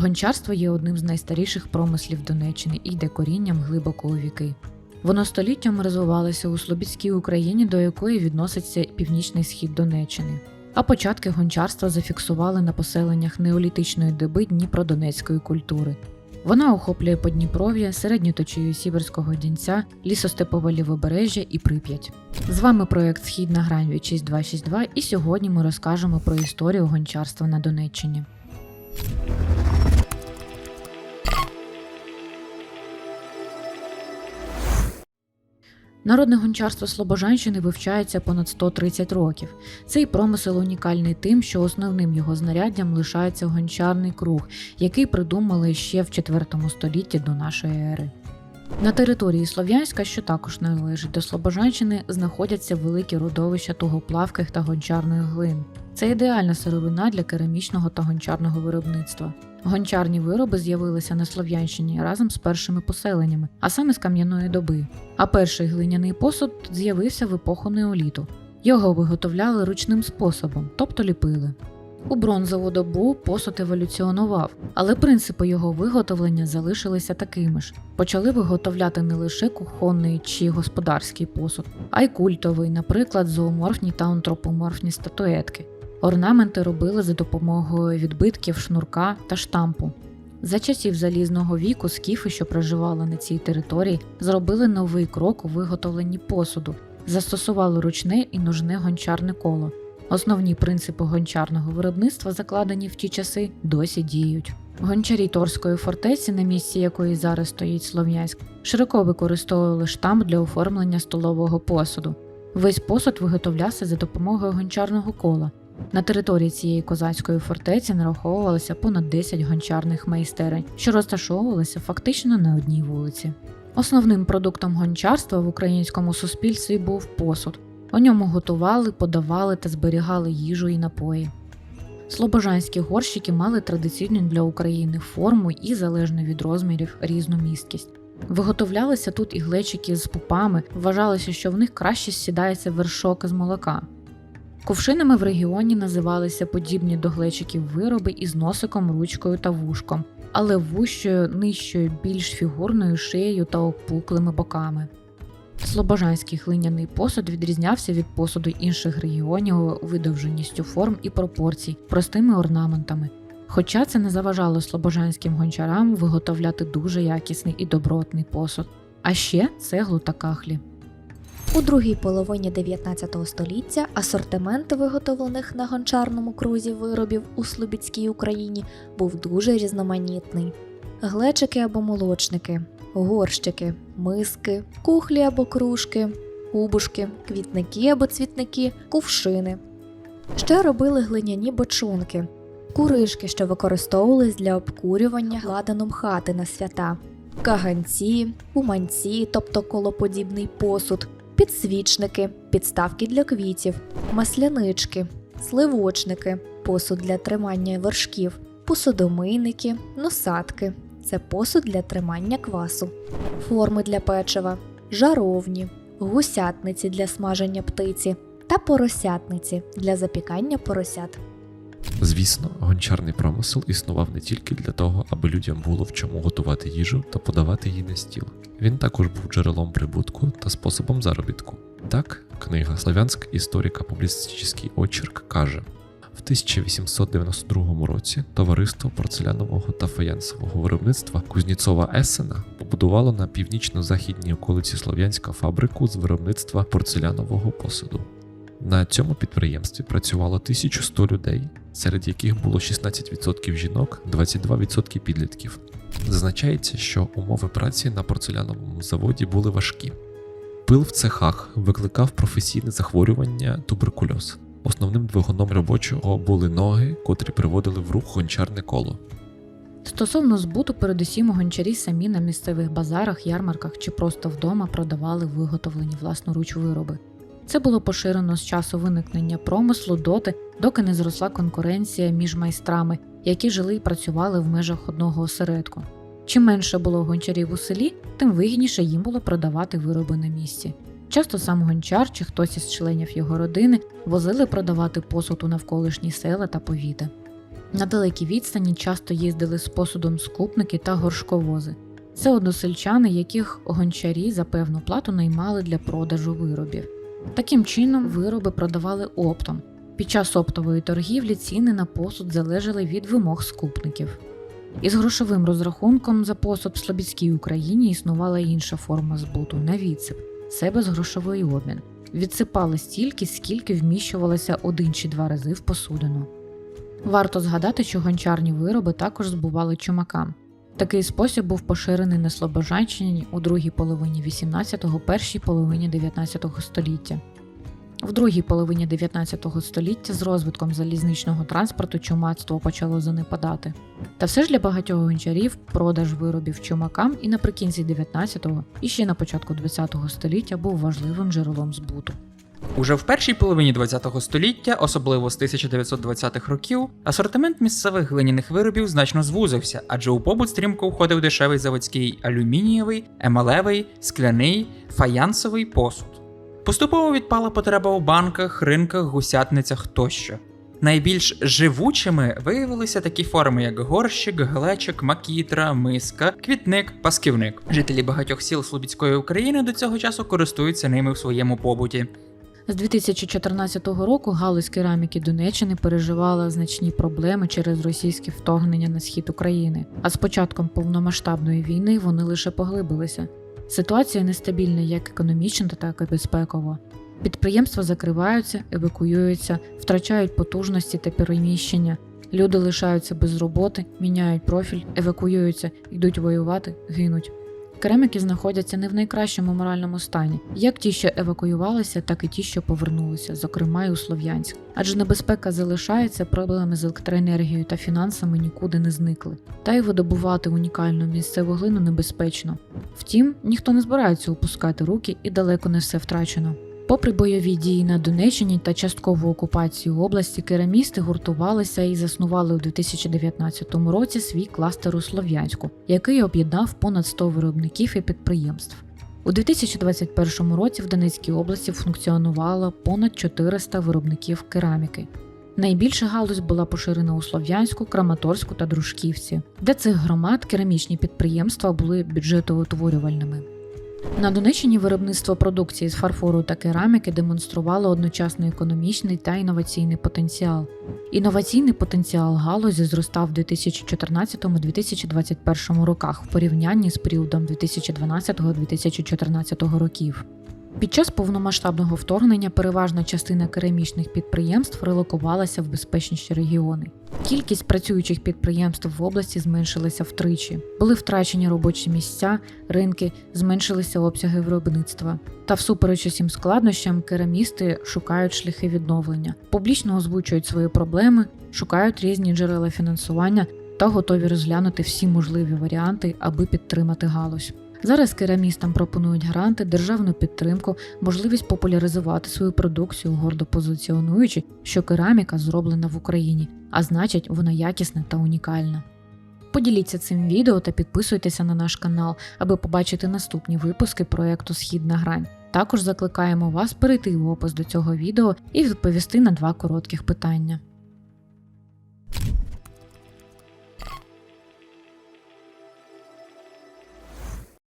Гончарство є одним з найстаріших промислів Донеччини і йде корінням глибоко у віки. Воно століттями розвивалося у Слобідській Україні, до якої відноситься північний схід Донеччини. А початки гончарства зафіксували на поселеннях неолітичної доби Дніпродонецької культури. Вона охоплює Подніпров'я, середню точію Сіверського Дінця, лісостепове лівобережжя і Прип'ять. З вами проект Східна грань від 6262 і сьогодні ми розкажемо про історію гончарства на Донеччині. Народне гончарство Слобожанщини вивчається понад 130 років. Цей промисел унікальний тим, що основним його знаряддям лишається гончарний круг, який придумали ще в IV столітті до нашої ери. На території Слов'янська, що також належить до Слобожанщини, знаходяться великі родовища тугоплавких та гончарних глин. Це ідеальна сировина для керамічного та гончарного виробництва. Гончарні вироби з'явилися на Слов'янщині разом з першими поселеннями, а саме з кам'яної доби. А перший глиняний посуд з'явився в епоху неоліту. Його виготовляли ручним способом, тобто ліпили. У бронзову добу посуд еволюціонував, але принципи його виготовлення залишилися такими ж. Почали виготовляти не лише кухонний чи господарський посуд, а й культовий, наприклад, зооморфні та антропоморфні статуетки. Орнаменти робили за допомогою відбитків, шнурка та штампу. За часів залізного віку скіфи, що проживали на цій території, зробили новий крок у виготовленні посуду, застосували ручне і ножне гончарне коло. Основні принципи гончарного виробництва, закладені в ті часи, досі діють. Гончарі Торської фортеці, на місці якої зараз стоїть Слов'янськ, широко використовували штамп для оформлення столового посуду. Весь посуд виготовлявся за допомогою гончарного кола. На території цієї козацької фортеці нараховувалося понад 10 гончарних майстерень, що розташовувалися фактично на одній вулиці. Основним продуктом гончарства в українському суспільстві був посуд. У ньому готували, подавали та зберігали їжу і напої. Слобожанські горщики мали традиційну для України форму і, залежно від розмірів, різну місткість. Виготовлялися тут і глечики з пупами, вважалося, що в них краще сідається вершок з молока. Кувшинами в регіоні називалися подібні до глечиків вироби із носиком, ручкою та вушком, але вущою, нижчою, більш фігурною шиєю та опуклими боками. Слобожанський глиняний посуд відрізнявся від посуду інших регіонів видовженістю форм і пропорцій, простими орнаментами. Хоча це не заважало слобожанським гончарам виготовляти дуже якісний і добротний посуд, а ще цеглу та кахлі. У другій половині 19 століття асортимент виготовлених на гончарному крузі виробів у Слобідській Україні був дуже різноманітний: глечики або молочники, горщики, миски, кухлі або кружки, кубушки, квітники або цвітники, кувшини. Ще робили глиняні бочонки, куришки, що використовувались для обкурювання гладаном хати на свята, каганці, уманці, тобто колоподібний посуд, підсвічники, підставки для квітів, маслянички, сливочники, посуд для тримання вершків, посудомийники, носатки. Це посуд для тримання квасу, форми для печива, жаровні, гусятниці для смаження птиці та поросятниці для запікання поросят. Звісно, гончарний промисел існував не тільки для того, аби людям було в чому готувати їжу та подавати її на стіл. Він також був джерелом прибутку та способом заробітку. Так, книга Славянськ історика публіцистичний очерк каже. В 1892 році товариство порцелянового та фаянсового виробництва Кузніцова Есена побудувало на північно-західній околиці Слов'янська фабрику з виробництва порцелянового посуду. На цьому підприємстві працювало 1100 людей, серед яких було 16% жінок, 22% підлітків. Зазначається, що умови праці на порцеляновому заводі були важкі. Пил в цехах викликав професійне захворювання туберкульоз. Основним двигуном робочого були ноги, котрі приводили в рух гончарне коло. Стосовно збуту, передусім гончарі самі на місцевих базарах, ярмарках чи просто вдома продавали виготовлені власноруч вироби. Це було поширено з часу виникнення промислу доти, доки не зросла конкуренція між майстрами, які жили і працювали в межах одного осередку. Чим менше було гончарів у селі, тим вигідніше їм було продавати вироби на місці. Часто сам гончар чи хтось із членів його родини возили продавати посуд у навколишні села та повіти. На далекій відстані часто їздили з посудом скупники та горшковози. Це односельчани, яких гончарі за певну плату наймали для продажу виробів. Таким чином, вироби продавали оптом. Під час оптової торгівлі ціни на посуд залежали від вимог скупників. Із грошовим розрахунком за посуд в Слобідській Україні існувала інша форма збуту на відсип це безгрошовий обмін. Відсипали стільки, скільки вміщувалося один чи два рази в посудину. Варто згадати, що гончарні вироби також збували чумакам. Такий спосіб був поширений на Слобожанщині у другій половині 18-го, першій половині 19-го століття. В другій половині 19 століття з розвитком залізничного транспорту чумацтво почало занепадати. Та все ж для багатьох гончарів продаж виробів чумакам і наприкінці 19-го, і ще на початку 20-го століття був важливим джерелом збуту. Уже в першій половині ХХ століття, особливо з 1920-х років, асортимент місцевих глиняних виробів значно звузився, адже у побут стрімко входив дешевий заводський алюмінієвий, емалевий, скляний, фаянсовий посуд. Поступово відпала потреба у банках, ринках, гусятницях тощо. Найбільш живучими виявилися такі форми, як горщик, глечик, макітра, миска, квітник, пасківник. Жителі багатьох сіл Слобідської України до цього часу користуються ними в своєму побуті. З 2014 року галузь кераміки Донеччини переживала значні проблеми через російське вторгнення на схід України, а з початком повномасштабної війни вони лише поглибилися. Ситуація нестабільна як економічно, так і безпеково. Підприємства закриваються, евакуюються, втрачають потужності та переміщення. Люди лишаються без роботи, міняють профіль, евакуюються, йдуть воювати, гинуть. Кераміки знаходяться не в найкращому моральному стані, як ті, що евакуювалися, так і ті, що повернулися, зокрема й у Слов'янськ. Адже небезпека залишається, проблеми з електроенергією та фінансами нікуди не зникли. Та й видобувати унікальну місцеву глину небезпечно. Втім, ніхто не збирається опускати руки і далеко не все втрачено. Попри бойові дії на Донеччині та часткову окупацію області, керамісти гуртувалися і заснували у 2019 році свій кластер у Слов'янську, який об'єднав понад 100 виробників і підприємств. У 2021 році в Донецькій області функціонувало понад 400 виробників кераміки. Найбільша галузь була поширена у Слов'янську, Краматорську та Дружківці. Для цих громад керамічні підприємства були бюджетоутворювальними. На Донеччині виробництво продукції з фарфору та кераміки демонструвало одночасно економічний та інноваційний потенціал. Інноваційний потенціал галузі зростав в 2014-2021 роках в порівнянні з періодом 2012-2014 років. Під час повномасштабного вторгнення переважна частина керамічних підприємств релокувалася в безпечніші регіони. Кількість працюючих підприємств в області зменшилася втричі. Були втрачені робочі місця, ринки, зменшилися обсяги виробництва. Та всупереч усім складнощам керамісти шукають шляхи відновлення, публічно озвучують свої проблеми, шукають різні джерела фінансування та готові розглянути всі можливі варіанти, аби підтримати галузь. Зараз керамістам пропонують гранти, державну підтримку, можливість популяризувати свою продукцію, гордо позиціонуючи, що кераміка зроблена в Україні, а значить, вона якісна та унікальна. Поділіться цим відео та підписуйтеся на наш канал, аби побачити наступні випуски проєкту Східна грань. Також закликаємо вас перейти в опис до цього відео і відповісти на два коротких питання.